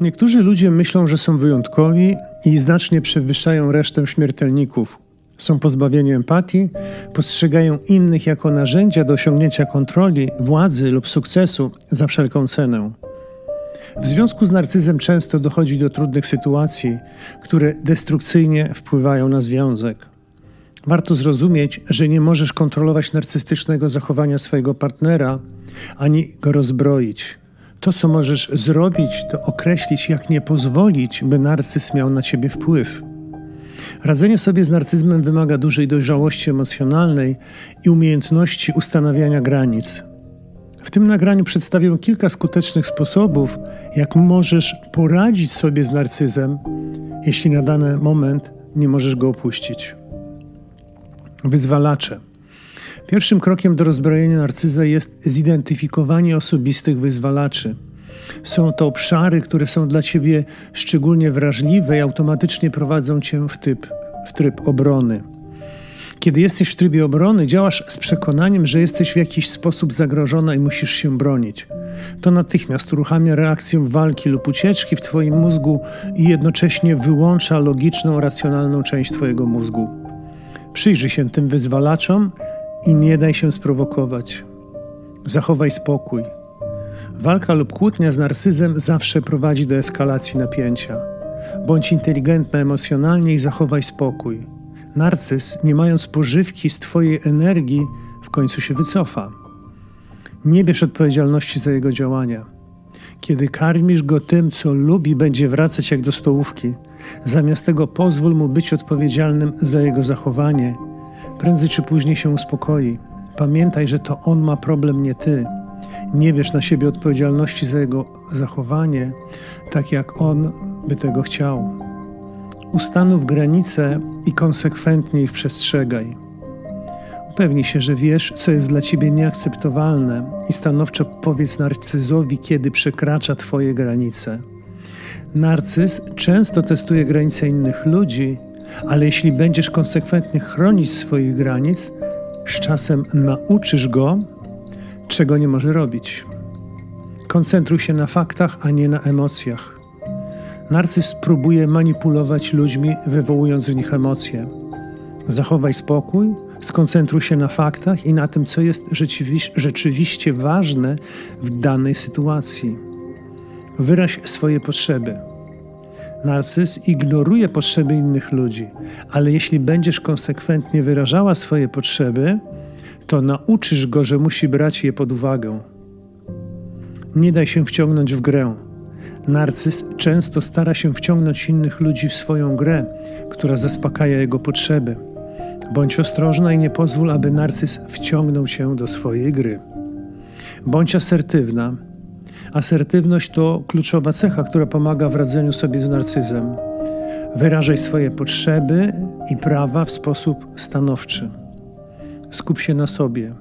Niektórzy ludzie myślą, że są wyjątkowi i znacznie przewyższają resztę śmiertelników. Są pozbawieni empatii, postrzegają innych jako narzędzia do osiągnięcia kontroli, władzy lub sukcesu za wszelką cenę. W związku z narcyzem często dochodzi do trudnych sytuacji, które destrukcyjnie wpływają na związek. Warto zrozumieć, że nie możesz kontrolować narcystycznego zachowania swojego partnera ani go rozbroić. To, co możesz zrobić, to określić, jak nie pozwolić, by narcyz miał na ciebie wpływ. Radzenie sobie z narcyzmem wymaga dużej dojrzałości emocjonalnej i umiejętności ustanawiania granic. W tym nagraniu przedstawię kilka skutecznych sposobów, jak możesz poradzić sobie z narcyzem, jeśli na dany moment nie możesz go opuścić. Wyzwalacze. Pierwszym krokiem do rozbrojenia narcyza jest zidentyfikowanie osobistych wyzwalaczy. Są to obszary, które są dla ciebie szczególnie wrażliwe i automatycznie prowadzą cię w, typ, w tryb obrony. Kiedy jesteś w trybie obrony, działasz z przekonaniem, że jesteś w jakiś sposób zagrożona i musisz się bronić. To natychmiast uruchamia reakcję walki lub ucieczki w Twoim mózgu i jednocześnie wyłącza logiczną, racjonalną część Twojego mózgu. Przyjrzyj się tym wyzwalaczom i nie daj się sprowokować. Zachowaj spokój. Walka lub kłótnia z narcyzem zawsze prowadzi do eskalacji napięcia. Bądź inteligentna emocjonalnie i zachowaj spokój. Narcyz, nie mając pożywki z Twojej energii, w końcu się wycofa. Nie bierz odpowiedzialności za jego działania. Kiedy karmisz go tym, co lubi, będzie wracać jak do stołówki. Zamiast tego pozwól mu być odpowiedzialnym za jego zachowanie. Prędzej czy później się uspokoi. Pamiętaj, że to on ma problem, nie ty. Nie bierz na siebie odpowiedzialności za jego zachowanie, tak jak on by tego chciał. Ustanów granice i konsekwentnie ich przestrzegaj. Upewnij się, że wiesz, co jest dla ciebie nieakceptowalne i stanowczo powiedz narcyzowi, kiedy przekracza twoje granice. Narcyz często testuje granice innych ludzi, ale jeśli będziesz konsekwentnie chronić swoich granic, z czasem nauczysz go, czego nie może robić. Koncentruj się na faktach, a nie na emocjach. Narcyz próbuje manipulować ludźmi, wywołując w nich emocje. Zachowaj spokój, skoncentruj się na faktach i na tym, co jest rzeczywiście ważne w danej sytuacji. Wyraź swoje potrzeby. Narcyz ignoruje potrzeby innych ludzi, ale jeśli będziesz konsekwentnie wyrażała swoje potrzeby, to nauczysz go, że musi brać je pod uwagę. Nie daj się wciągnąć w grę. Narcyz często stara się wciągnąć innych ludzi w swoją grę, która zaspokaja jego potrzeby. Bądź ostrożna i nie pozwól, aby narcyz wciągnął cię do swojej gry. Bądź asertywna. Asertywność to kluczowa cecha, która pomaga w radzeniu sobie z narcyzem. Wyrażaj swoje potrzeby i prawa w sposób stanowczy. Skup się na sobie.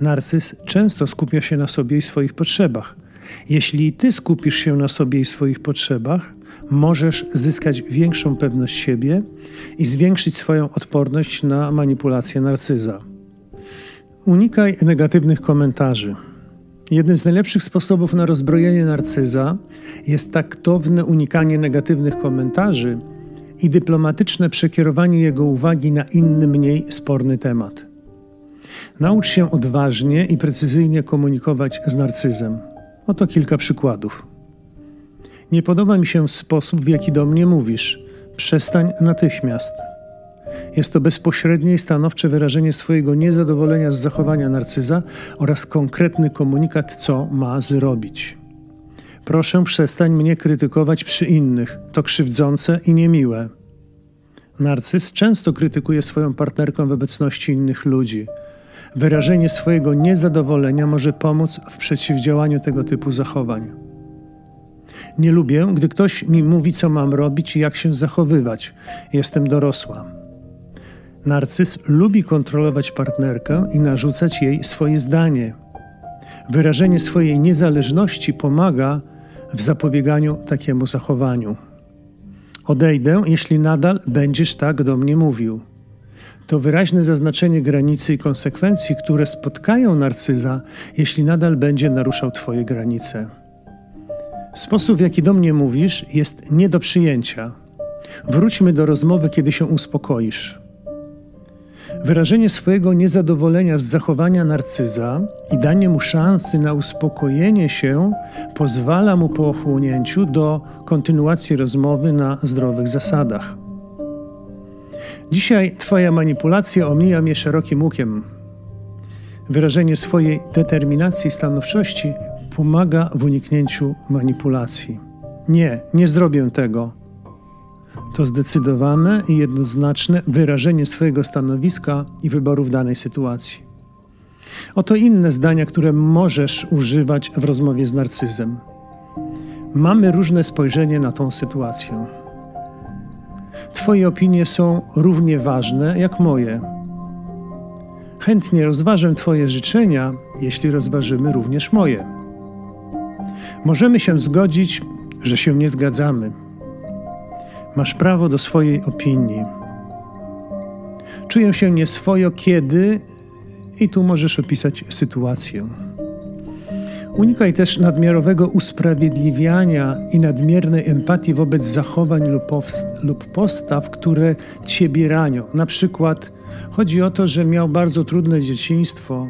Narcyz często skupia się na sobie i swoich potrzebach. Jeśli ty skupisz się na sobie i swoich potrzebach, możesz zyskać większą pewność siebie i zwiększyć swoją odporność na manipulację narcyza. Unikaj negatywnych komentarzy. Jednym z najlepszych sposobów na rozbrojenie narcyza jest taktowne unikanie negatywnych komentarzy i dyplomatyczne przekierowanie jego uwagi na inny, mniej sporny temat. Naucz się odważnie i precyzyjnie komunikować z narcyzem. Oto kilka przykładów. Nie podoba mi się sposób, w jaki do mnie mówisz. Przestań natychmiast. Jest to bezpośrednie i stanowcze wyrażenie swojego niezadowolenia z zachowania narcyza oraz konkretny komunikat, co ma zrobić. Proszę, przestań mnie krytykować przy innych. To krzywdzące i niemiłe. Narcyz często krytykuje swoją partnerkę w obecności innych ludzi. Wyrażenie swojego niezadowolenia może pomóc w przeciwdziałaniu tego typu zachowań. Nie lubię, gdy ktoś mi mówi, co mam robić i jak się zachowywać. Jestem dorosła. Narcyz lubi kontrolować partnerkę i narzucać jej swoje zdanie. Wyrażenie swojej niezależności pomaga w zapobieganiu takiemu zachowaniu. Odejdę, jeśli nadal będziesz tak do mnie mówił. To wyraźne zaznaczenie granicy i konsekwencji, które spotkają narcyza, jeśli nadal będzie naruszał Twoje granice. Sposób, w jaki do mnie mówisz, jest nie do przyjęcia. Wróćmy do rozmowy, kiedy się uspokoisz. Wyrażenie swojego niezadowolenia z zachowania narcyza i danie mu szansy na uspokojenie się pozwala mu po ochłonięciu do kontynuacji rozmowy na zdrowych zasadach. Dzisiaj Twoja manipulacja omija mnie szerokim łukiem. Wyrażenie swojej determinacji i stanowczości pomaga w uniknięciu manipulacji. Nie, nie zrobię tego. To zdecydowane i jednoznaczne wyrażenie swojego stanowiska i wyboru w danej sytuacji. Oto inne zdania, które możesz używać w rozmowie z narcyzem. Mamy różne spojrzenie na tą sytuację. Twoje opinie są równie ważne jak moje. Chętnie rozważę Twoje życzenia, jeśli rozważymy również moje. Możemy się zgodzić, że się nie zgadzamy. Masz prawo do swojej opinii. Czuję się nieswojo, kiedy i tu możesz opisać sytuację. Unikaj też nadmiarowego usprawiedliwiania i nadmiernej empatii wobec zachowań lub, postaw, które ciebie ranią. Na przykład chodzi o to, że miał bardzo trudne dzieciństwo,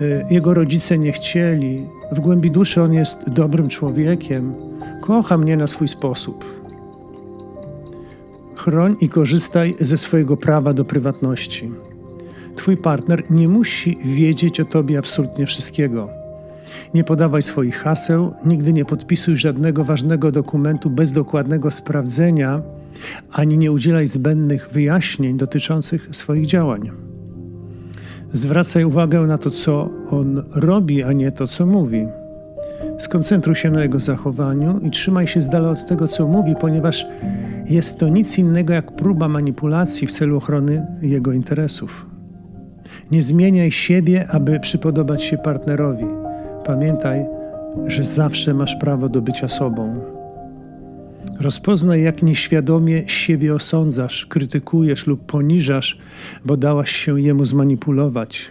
y, jego rodzice nie chcieli, w głębi duszy on jest dobrym człowiekiem, kocha mnie na swój sposób. Chroń i korzystaj ze swojego prawa do prywatności. Twój partner nie musi wiedzieć o tobie absolutnie wszystkiego. Nie podawaj swoich haseł, nigdy nie podpisuj żadnego ważnego dokumentu bez dokładnego sprawdzenia, ani nie udzielaj zbędnych wyjaśnień dotyczących swoich działań. Zwracaj uwagę na to, co on robi, a nie to, co mówi. Skoncentruj się na jego zachowaniu i trzymaj się z dala od tego, co mówi, ponieważ jest to nic innego jak próba manipulacji w celu ochrony jego interesów. Nie zmieniaj siebie, aby przypodobać się partnerowi. Pamiętaj, że zawsze masz prawo do bycia sobą. Rozpoznaj, jak nieświadomie siebie osądzasz, krytykujesz lub poniżasz, bo dałaś się jemu zmanipulować.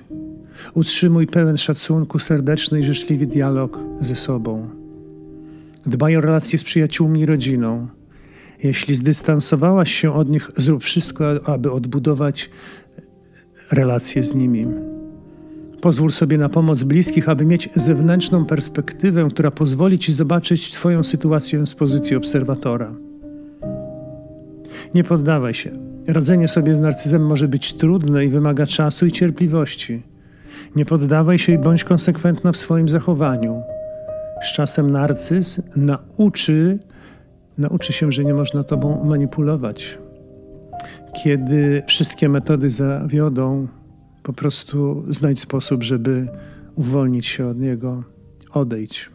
Utrzymuj pełen szacunku, serdeczny i życzliwy dialog ze sobą. Dbaj o relacje z przyjaciółmi i rodziną. Jeśli zdystansowałaś się od nich, zrób wszystko, aby odbudować relacje z nimi. Pozwól sobie na pomoc bliskich, aby mieć zewnętrzną perspektywę, która pozwoli ci zobaczyć Twoją sytuację z pozycji obserwatora. Nie poddawaj się. Radzenie sobie z narcyzem może być trudne i wymaga czasu i cierpliwości. Nie poddawaj się i bądź konsekwentna w swoim zachowaniu. Z czasem narcyz nauczy, nauczy się, że nie można tobą manipulować. Kiedy wszystkie metody zawiodą, po prostu znajdź sposób, żeby uwolnić się od niego, odejdź.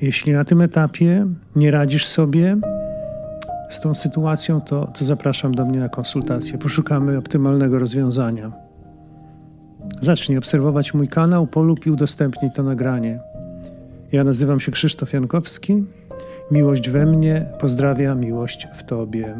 Jeśli na tym etapie nie radzisz sobie z tą sytuacją, to, to zapraszam do mnie na konsultację. Poszukamy optymalnego rozwiązania. Zacznij obserwować mój kanał, polub i udostępnij to nagranie. Ja nazywam się Krzysztof Jankowski. Miłość we mnie, pozdrawia miłość w Tobie.